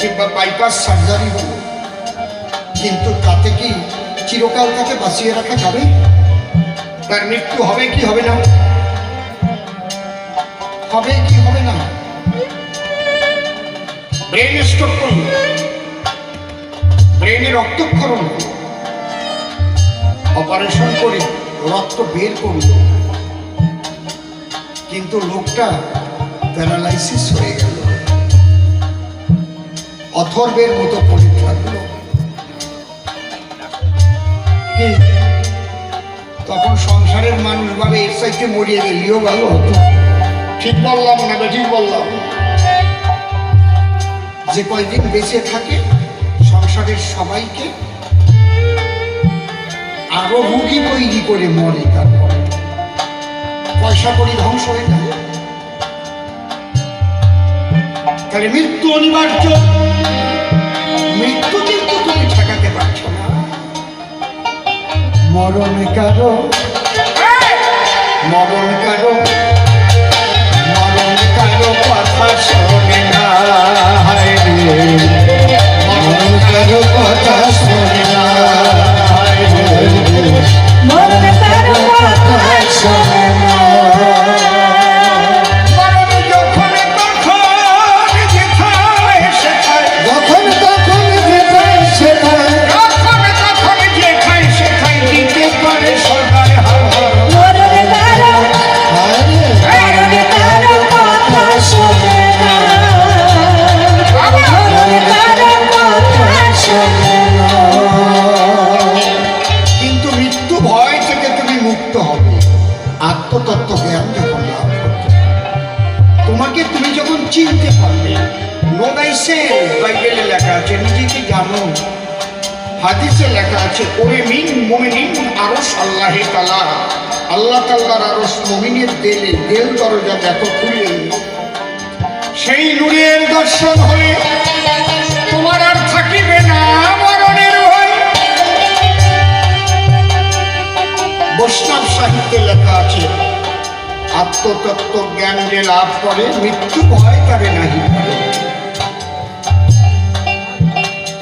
কিংবা bypass surgery হলো। কিন্তু তাতে কি চিরকাল তাকে বাঁচিয়ে রাখা যাবে? তার মৃত্যু হবে কি হবে না? হবে কি হবে না? ব্রেন স্ট্রোক করল। ব্রেনে রক্তক্ষরণ অপারেশন করে রক্ত বের করল। কিন্তু লোকটা প্যারালাইসিস হয়ে গেল। অথর্বের মতো তখন সংসারের মানুষ ভাবে এর সাইতে মরিয়ে গেলেও ভালো হতো। ঠিক বললাম না ঠিক বললাম? যে কয়দিন বেঁচে থাকে, সংসারের সবাইকে আরও রুগী তৈরি করে মরে তারপরে। পয়সা করি ধ্বংস হয়ে যায় তাহলে মৃত্যু অনিবার্য। মৃত্যু কিন্তু তুমি ঠেকাতে পারছ না। মরণ কারও মরণ কারও মরণ কারও কথা শোনে না আত্মতত্ত্ব জ্ঞান যখন তোমাকে তুমি যখন চিনতে পারবে নোদাইসে বাইবেলে লেখা আছে, নিজেকে জানো। হাদিসে লেখা আছে, ওরে মিন মোমিনিন আরস আল্লাহে তালা আল্লাহ তাল্লার আরস মোমিনের দেলে, দেল দরজা দেখো খুলে। সেই নূরের দর্শন হলে তোমার আর আত্মতত্ত্ব জ্ঞান যে লাভ করে, মৃত্যু ভয় তারে নাহি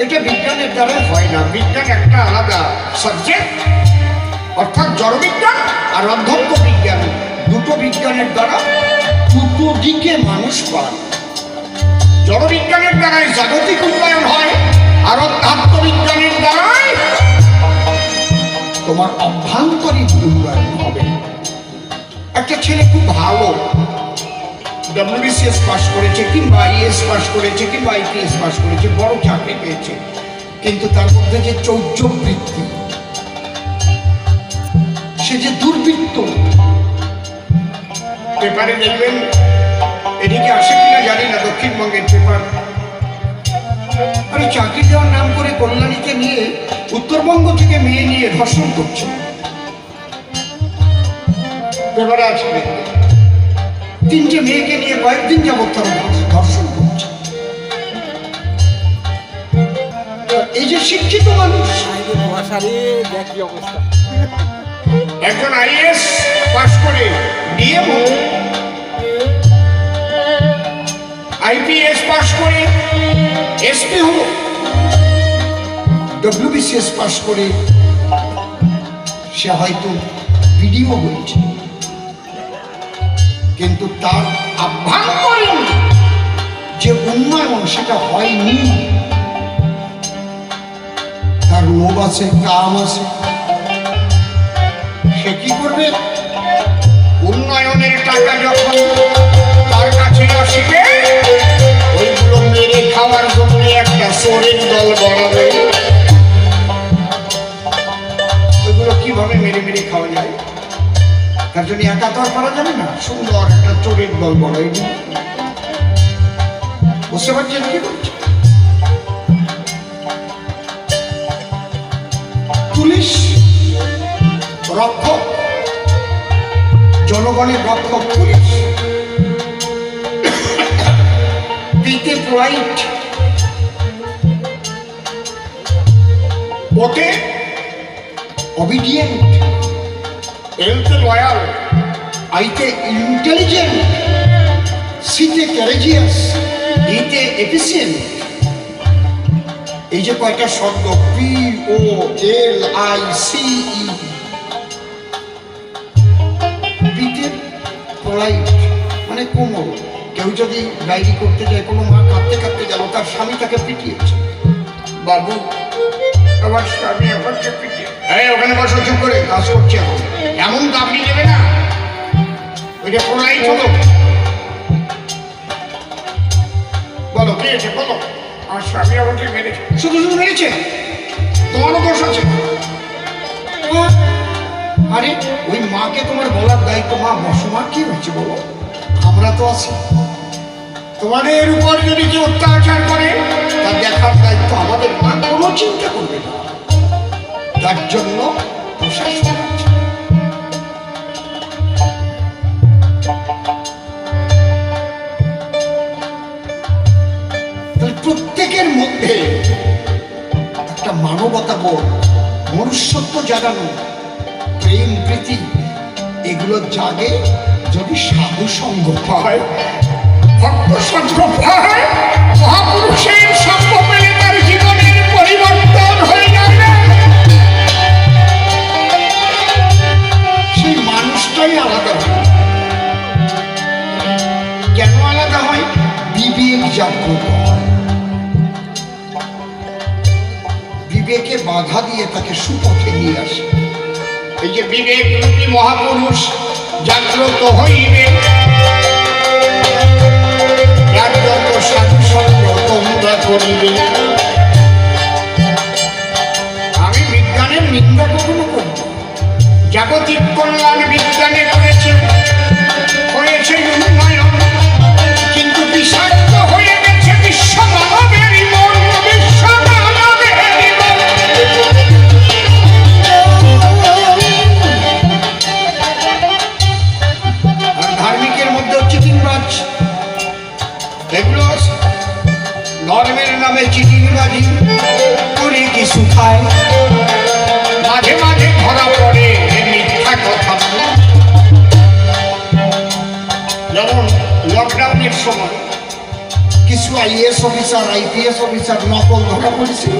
এটা বিজ্ঞানের দ্বারা হয় না। বিজ্ঞান একটা আলাদা সাবজেক্ট অর্থাৎ জড়বিজ্ঞান আর অধ্যক্ষ বিজ্ঞান। দুটো বিজ্ঞানের দ্বারা দুটো দিকে মানুষ পান জড়বিজ্ঞানের দ্বারাই জাগতিক উন্নয়ন হয় আর আত্মবিজ্ঞানের দ্বারাই তোমার অভ্যন্তরীণ উন্নয়ন হবে। একটা ছেলে খুব ভালো। ডব্লিউবিসিএস পাস করেছে কিংবা আইএস পাস করেছে কিংবা আইপিএস পাস করেছে, বড় চাকরি পেয়েছে। কিন্তু তার মধ্যে যে চৌর্য বৃত্তি, সে যে দুর্বৃত্ত, পেপারে দেখবেন, এদিকে আসে কিনা জানি না, দক্ষিণবঙ্গের পেপার। আরে চাকরি দেওয়ার নাম করে কল্যাণীকে নিয়ে উত্তরবঙ্গ থেকে মেয়ে নিয়ে ধর্ষণ করছে। আছে দেখবে। তিনটে মেয়েকে নিয়ে কয়েকদিন যাবত তারা ধর্ষণ করছে এই যে শিক্ষিত মানুষ একজন আইএস পাস করে ডিএম আইপিএস পাস করে এসপি হলো ডব্লিউবিসিএস পাস করে সে হয়তো ভিডিও বলছে কিন্তু তার আভ্যন্তরীণ যে উন্নয়ন সেটা হয়নি। তার লোভ আছে, কাম আছে। সে কি করবে? উন্নয়নের টাকা যখন তার কাছে আসবে, ওইগুলো মেরে খাওয়ার জন্য একটা চোরের দল বাড়াবে ওইগুলো কীভাবে মেরে মেরে খাওয়া যায়? একা তো আর করা যাবে না? সুন্দর একটা বুঝতে পারছেন পুলিশ, রক্ষক, জনগণের রক্ষক পুলিশ। পিতে ওতে অবিডিয়েন্ট এলতে লয়াল আইতে ইন্টেলিজেন্ট সিতে ক্যারেজিয়াস ডিতে এফিসিয়েন্ট এই যে কয়টা শব্দ? P O L I C E polite মানে কোমল। কেউ যদি ডায়েরি করতে যায়, কোনো মা কাঁদতে কাঁদতে গেল, তার স্বামী তাকে পিটিয়েছে। বাবু, আমার স্বামী আমাকে পিটিয়ে এই ওখানে বসো চুপ করে কাজ করছে এমন দাবি দেবে না। ওইটা পোলাইট হলো বলো কে আছে বলো। আমার স্বামী আমাকে মেরেছে। শুধু শুধু মেরেছে? তোমারও দোষ আছে। আরে ওই মাকে তোমার বলার দায়িত্ব মা বসমা কি হয়েছে বলো? আমরা তো আছি। তোমাদের উপর যদি কেউ অত্যাচার করে তার দেখার দায়িত্ব আমাদের। মা কোনো চিন্তা করবে না। তার জন্য প্রশাসন প্রত্যেকের মধ্যে একটা মানবতা বোধ, মনুষ্যত্ব জাগানো, প্রেম, প্রীতি, এগুলো জাগে যদি সাধু সঙ্গ পায় ভক্ত সঙ্গ পায় মহাপুরুষের কেন আলাদা হয়? বিবেক বিবেকে বাধা দিয়ে তাকে সুপথে নিয়ে আসে। এই যে বিবেক, রূপী মহাপুরুষ, জাগ্রত হইবে। জাগ্রত সাধু সঙ্গ এগুলো। ধর্মের নামে চিটিংবাজি করে কিছু খায় মাঝে মাঝে ধরা পড়ে মিথ্যা কথা। যেমন লকডাউনের সময় কিছু আইএস অফিসার আইপিএস অফিসার নকল ধরা পড়েছিল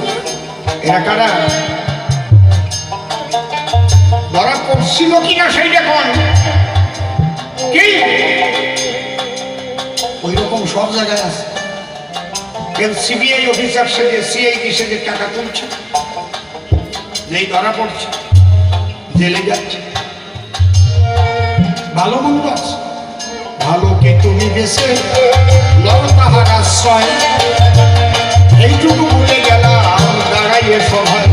এরা কারা? ধরা পড়ছিল কিনা সেইটা কোন কি? ওই রকম সব জায়গায় আছে। কেউ সিবিআই অফিসার সেজে সিআইডি সেজে টাকা তুলছে নেই ধরা পড়ছে, জেলে যাচ্ছে। ভালো মন্দ আছে। ভালোকে তুমি বেছে লও তাহার আশ্রয়? এইটুকু ভুলে গেলাম, দাঁড়াইয়ে সভায়।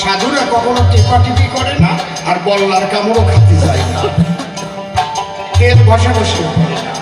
সাধুরা কখনো টেপাটিপি করে না, আর বল্লার কামড়ও খাতে যায় না। তেল বসে বসে করে না